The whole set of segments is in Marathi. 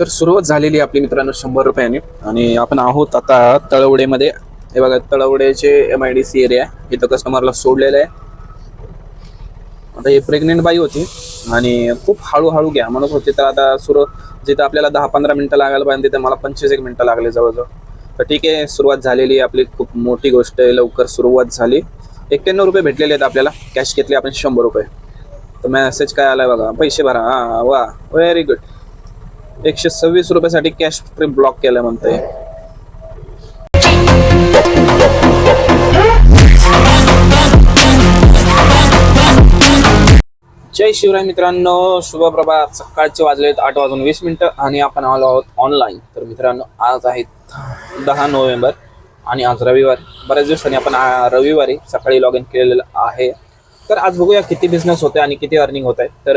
तर सुरुवात झालेली आहे आपली मित्रांनो शंभर रुपयाने. आणि आपण आहोत आता तळवडेमध्ये. हे बघा तळवडेचे M I D C area इथं कस्टमरला सोडलेलं आहे. आता हे प्रेग्नेंट बाई होती. आणि खूप हळूहळू घ्या म्हणत होती. तर आता सुरू जिथं आपल्याला दहा पंधरा मिनटं लागायला पाहिजे तिथे मला पंचवीस एक मिनटं लागले जवळजवळ. तर ठीक आहे सुरुवात झालेली आहे आपली. खूप मोठी गोष्ट आहे. लवकर सुरुवात झाली. एक्क्याण्णव रुपये भेटलेले आहेत आपल्याला. कॅश घेतली आपण शंभर रुपये. तर मेसेज काय आलाय बघा. पैसे भरा. हा वा. व्हेरी गुड एकशे सव्वीस रुपयासाठी कॅश ट्रिप ब्लॉक केलं म्हणतंय. जय शिवराय मित्रांनो शुभ प्रभात. सकाळचे वाजलेत आठ वाजून वीस मिनिटं आणि आपण आलो आहोत ऑनलाईन तर मित्रांनो आज आहेत दहा नोव्हेंबर आणि आज रविवार. बऱ्याच दिवसांनी आपण रविवारी सकाळी लॉग इन केलेलं आहे. तर आज बघूया किती बिझनेस होते आणि किती अर्निंग होत आहे तर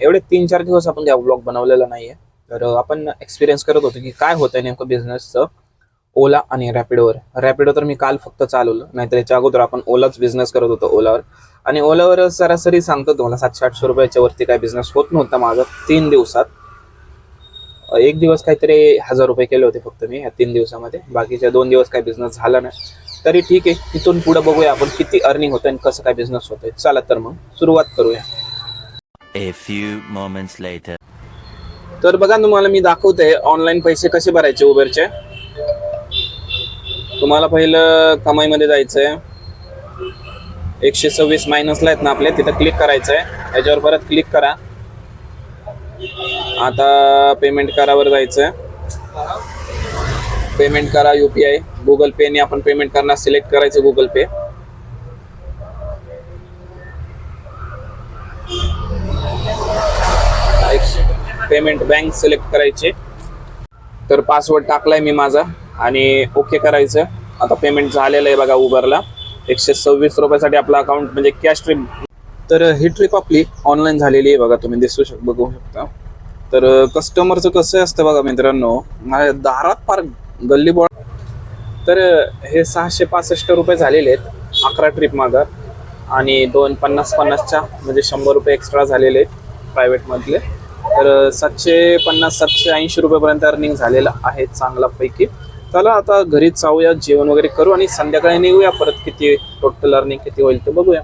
एवढे तीन चार दिवस आपण त्या ब्लॉग बनवलेला नाहीये. तर आपण एक्सपिरियन्स करत होतो की काय होतंय नेमकं बिझनेसचं ओला आणि रॅपिडोवर रॅपिडो तर मी काल फक्त चालवलं नाहीतर याच्या अगोदर आपण ओलाच बिझनेस करत होतो ओलावर. आणि ओलावर सरासरी सांगतो तुम्हाला सातशे आठशे रुपयाच्या वरती काय बिझनेस होत नव्हता माझा तीन दिवसात. एक दिवस काहीतरी हजार रुपये केले होते फक्त मी ह्या तीन दिवसामध्ये. बाकीच्या दोन दिवस काय बिझनेस झाला नाही. तरी ठीक आहे तिथून पुढे बघूया आपण किती अर्निंग होतं आणि कसं काय बिझनेस होतंय. चला तर मग सुरुवात करूया. तर बघा तुम्हाला मी दाखवते ऑनलाईन पैसे कसे भरायचे उबेरचे तुम्हाला पहिलं कमाईमध्ये जायचंय. एकशे सव्वीस मायनसला आहेत ना आपले तिथं क्लिक करायचंय. याच्यावर परत क्लिक करा. आता पेमेंट करावर जायचंय. पेमेंट करा युपीआय गुगल पेने आपण पेमेंट करणार सिलेक्ट करायचं Google Pay payment bank select करायचे. तर पासवर्ड टाकलाय मी माझा आणि ओके करायचं. आता पेमेंट झालेलं आहे बघा उबरला. एकशे सव्वीस रुपयासाठी आपला अकाउंट म्हणजे कॅश ट्रिप तर ही ट्रिप आपली ऑनलाईन झालेली आहे बघा तुम्ही दिसू शक बघू शकता. तर कस्टमरचं कसं असतं बघा मित्रांनो माझ्या दारात फार गल्ली बॉ तर हे सहाशे पासष्ट रुपये झालेले आहेत अकरा ट्रिप मागं. आणि दोन पन्नास पन्नासच्या म्हणजे शंभर रुपये एक्स्ट्रा झालेले आहेत प्रायव्हेटमधले तर सातशे पन्नास सातशे ऐंशी रुपयेपर्यंत अर्निंग झालेलं आहे चांगल्यापैकी. चला आता घरीच जाऊया जेवण वगैरे करू आणि संध्याकाळी निघूया परत. किती टोटल अर्निंग किती होईल ते बघूया.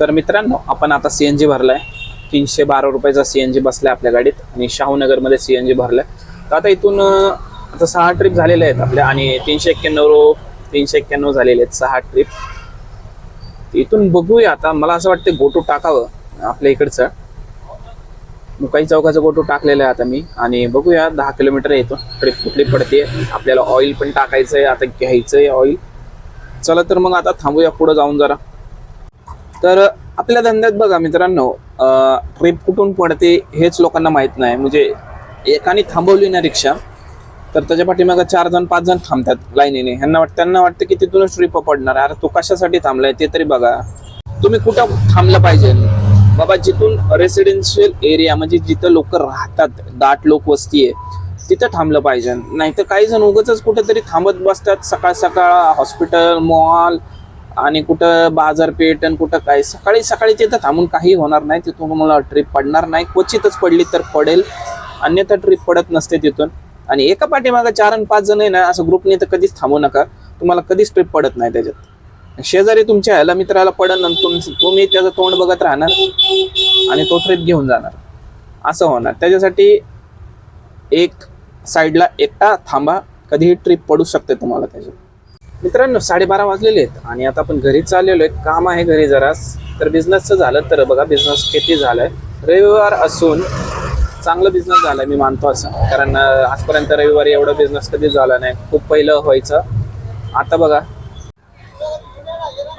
तर मित्रांनो आपण आता सी एन जी भरलाय. तीनशे बारा रुपयाचा सी एन जी बसलाय आपल्या गाडीत आणि शाहूनगरमध्ये सी एन जी भरलाय. तर आता इथून आता सहा ट्रिप झालेल्या आहेत आपल्या आणि तीनशे एक्क्याण्णव तीनशे एक्क्याण्णव झालेले आहेत सहा ट्रिप इथून बघूया आता. मला असं वाटतं गोटू टाकावं आपल्या इकडचं. मुकाई चौकाचा फोटो टाकलेला आहे आता मी. आणि बघूया दहा किलोमीटर येतो ट्रिप कुठली पडते आपल्याला ऑइल पण टाकायचं आहे आता घ्यायचं आहे ऑइल चला तर मग आता थांबूया पुढं जाऊन जरा. तर आपल्या धंद्यात बघा मित्रांनो ट्रिप कुठून पडते हेच लोकांना माहीत नाही. म्हणजे एकाने थांबवली ना रिक्षा तर त्याच्या पाठीमागं चार जण पाच जण थांबतात लाईनीने. ह्यांना वाटतं त्यांना वाटतं की तिथूनच ट्रिप पडणार अरे तू कशासाठी थांबलाय ते तरी बघा. तुम्ही कुठं थांबलं पाहिजे? बाबा जिथून रेसिडेन्शियल एरिया म्हणजे जिथं लोक राहतात दाट लोक वस्ती आहे तिथं थांबलं पाहिजे. नाहीतर काही जण उगच कुठेतरी थांबत बसतात सकाळ सकाळ हॉस्पिटल मॉल आणि कुठं बाजारपेठ आणि कुठं काय. सकाळी सकाळी तिथं थांबून काही होणार नाही तिथून मला ट्रिप पडणार नाही. क्वचितच पडली तर पडेल अन्यथा ट्रिप पडत नसते तिथून. आणि एका पाठीमागं चार आणि पाच जण आहे ना असं ग्रुपने तर कधीच थांबू नका. तुम्हाला कधीच ट्रिप पडत नाही त्याच्यात. शेजारी तुमच्या ह्याला मित्राला पडन आणि तुम तुम्ही त्याचं तोंड बघत राहणार आणि तो ट्रिप घेऊन जाणार. असं होणार. त्याच्यासाठी एक साईडला एकटा थांबा. कधीही ट्रिप पडू शकते तुम्हाला त्याच्यात मित्रांनो साडेबारा वाजलेले आहेत आणि आता आपण घरी चाललेलो आहे. काम आहे घरी जरा तर बिझनेसचं झालं तर बघा बिझनेस किती झालाय. रविवार असून चांगलं बिझनेस झालाय मी मानतो असं. कारण आजपर्यंत रविवारी एवढं बिझनेस कधी झाला नाही. खूप पहिलं व्हायचं. आता बघा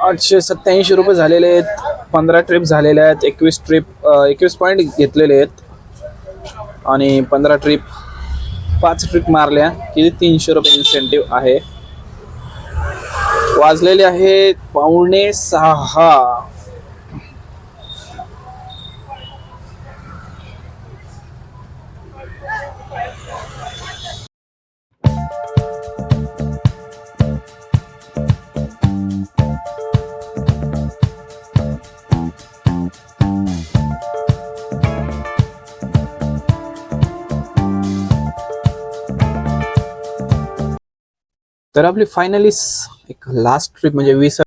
आठशे सत्याऐंशी रुपये झालेले आहेत. पंधरा ट्रिप झालेल्या आहेत. एकवीस ट्रिप एकवीस पॉईंट घेतलेले आहेत. आणि पंधरा ट्रिप पाच ट्रिप मारल्या किती तीनशे रुपये इन्सेंटिव्ह आहे. वाजलेले आहे पावणे सहा. तर आपली फायनली एक लास्ट ट्रिप म्हणजे वीस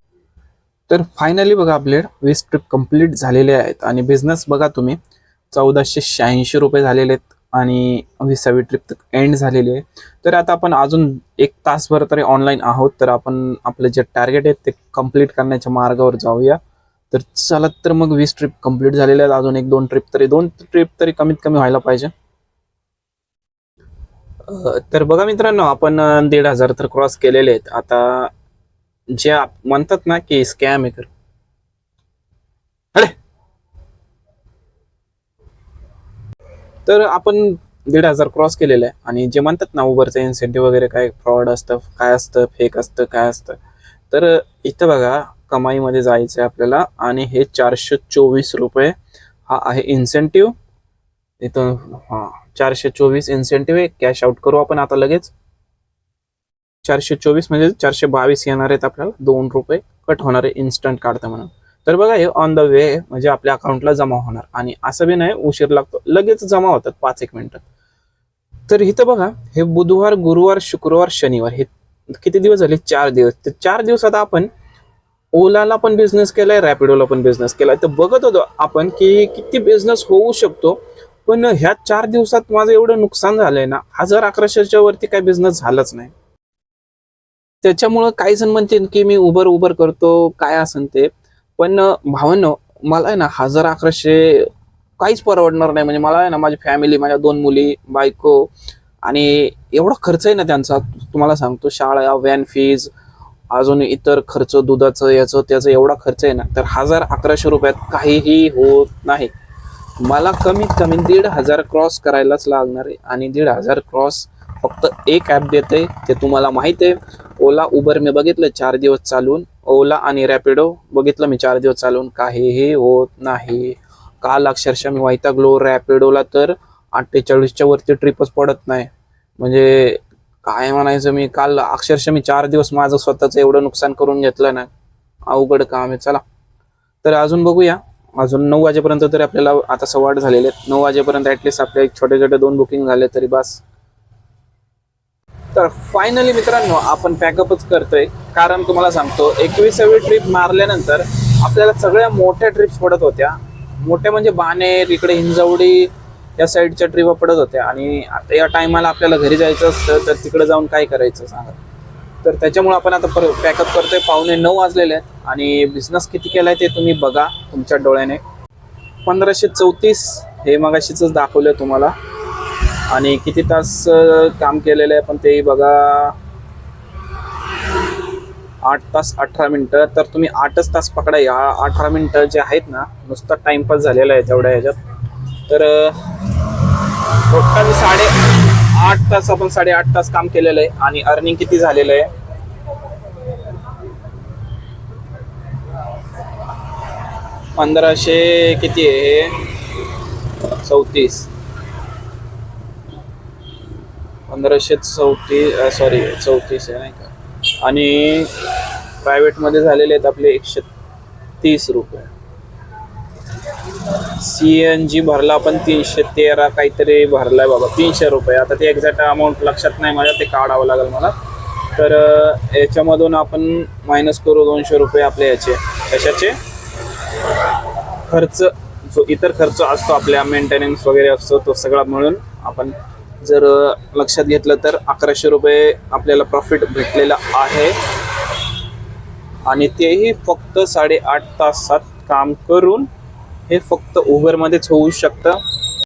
तर फायनली बघा आपले वीस ट्रिप कंप्लीट झालेले आहेत. आणि बिझनेस बघा तुम्ही चौदाशे शहाऐंशी रुपये झालेले आहेत आणि विसावी ट्रिप तर एंड झालेली आहे. तर आता आपण अजून एक तासभर तरी ऑनलाईन आहोत तर आपण आपले जे टार्गेट आहेत ते कंप्लीट करण्याच्या मार्गावर जाऊया. तर चला तर मग वीस ट्रिप कंप्लीट झालेल्या आहेत. अजून एक दोन ट्रिप तरी दोन ट्रिप तरी कमीत कमी व्हायला पाहिजे. तर बघा मित्रांनो आपण दीड हजार तर क्रॉस केलेले आहेत. आता जे म्हणतात ना की स्कॅम आहे अरे! तर आपण दीड हजार क्रॉस केलेलं आहे. आणि जे म्हणतात ना उबरचं इन्सेंटिव्ह वगैरे काय फ्रॉड असतं काय असतं फेक असतं काय असतं. तर इथं बघा कमाईमध्ये जायचं आहे आपल्याला. आणि हे चारशे चोवीस रुपये हा आहे इन्सेंटिव्ह इथं हा. चारशे चोवीस इन्सेंटिव्ह आहे. कॅश आउट करू आपण आता लगेच. चारशे चोवीस म्हणजे चारशे बावीस येणार आहेत आपल्याला. दोन रुपये कट होणार आहे इन्स्टंट काढतं म्हणून. तर बघा हे ऑन द वे म्हणजे आपल्या अकाउंटला जमा होणार. आणि असं बी नाही उशीर लागतो. लगेच जमा होतात पाच एक मिनिटात तर इथं बघा हे बुधवार गुरुवार शुक्रवार शनिवार हे किती दिवस झाले? चार दिवस. तर चार दिवसात आपण ओलाला पण बिझनेस केलाय रॅपिडोला पण बिझनेस केलाय. तर बघत होतो आपण की किती बिझनेस होऊ शकतो पण ह्या चार दिवसात माझं एवढं नुकसान झालंय ना हजार अकराशेच्या वरती काय बिझनेस झालाच नाही. त्याच्यामुळं काही जण म्हणतील की मी उबर उबर करतो काय असन ते. पण भावांनो मला आहे ना हजार अकराशे काहीच परवडणार नाही. म्हणजे मला आहे ना माझी फॅमिली माझ्या दोन मुली बायको आणि एवढा खर्च आहे ना त्यांचा तुम्हाला सांगतो शाळा व्हॅन फीज अजून इतर खर्च दुधाचं याचं त्याचं एवढा खर्च आहे ना तर हजार अकराशे रुपयात काहीही होत नाही. मला कमीत कमी दीड हजार क्रॉस करायलाच लागणार आहे आणि दीड हजार क्रॉस फक्त एक ॲप देते ते तुम्हाला माहीत आहे. ओला उबर मी बघितलं चार दिवस चालून. ओला आणि रॅपिडो बघितलं मी चार दिवस चालून. काहीही होत नाही. काल अक्षरशः मी वैतागलो. रॅपिडोला तर अठ्ठेचाळीसच्या वरती ट्रिपच पडत नाही. म्हणजे काय म्हणायचं मी काल अक्षरशः मी चार दिवस माझं स्वतःचं एवढं नुकसान करून घेतलं ना. अवघड काम आहे. चला. तर अजून बघूया. अजून नऊ वाजेपर्यंत तरी आपल्याला आता सव्वा झालेले आहेत. नऊ वाजेपर्यंत ऍटलिस्ट आपले छोटे छोटे दोन बुकिंग झाले तरी बस. तर फायनली मित्रांनो आपण पॅकअपच करतोय. कारण तुम्हाला सांगतो एकविसावी ट्रिप मारल्यानंतर आपल्याला सगळ्या मोठ्या ट्रिप्स पडत होत्या. मोठ्या म्हणजे बाणेर इकडे हिंजवडी या साईडच्या ट्रिप पडत होत्या. आणि आता या टायमाला आपल्याला घरी जायचं असतं तर तिकडे जाऊन काय करायचं सांगा. तर त्याच्यामुळे आपण आता पर पॅकअप करतोय. पावणे नऊ वाजलेले आहेत. आणि बिझनेस किती केलाय ते तुम्ही बघा तुमच्या डोळ्याने. पंधराशे चौतीस हे मगाशीच दाखवलं तुम्हाला. आणि किती तास काम केलेलं आहे पण तेही बघा. आठ तास अठरा मिनटं. तर तुम्ही आठच तास पकडा. या अठरा मिनटं जे आहेत ना नुसता टाइमपास झालेला आहे तेवढ्या ह्याच्यात. तर टोटल साडे आठ तास आपण साडे आठ तास काम केलेलं आहे आणि अर्निंग किती झालेलं आहे? पंधराशे किती आहे चौतीस. पंधराशे चौतीस सॉरी चौतीस आहे नाही का? आणि प्रायव्हेटमध्ये झालेले आहेत आपले एकशे तीस रुपये. सी एन जी भरला आपण तीनशे तेरा काहीतरी भरलाय बाबा तीनशे रुपये. आता ते एक्झॅक्ट अमाऊंट लक्षात नाही माझ्या ते काढावं लागेल मला. तर याच्यामधून आपण मायनस करू दोनशे रुपये आपले याचे. कशाचे? खर्च जो इतर खर्च असतो आपल्या मेंटेनन्स वगैरे असतो तो सगळा मिळून आपण जर लक्षात घेतलं तर अकराशे रुपये आपल्याला प्रॉफिट भेटलेलं आहे. आणि तेही फक्त साडेआठ तासात काम करून हे फक्त उबरमध्येच होऊ शकतं.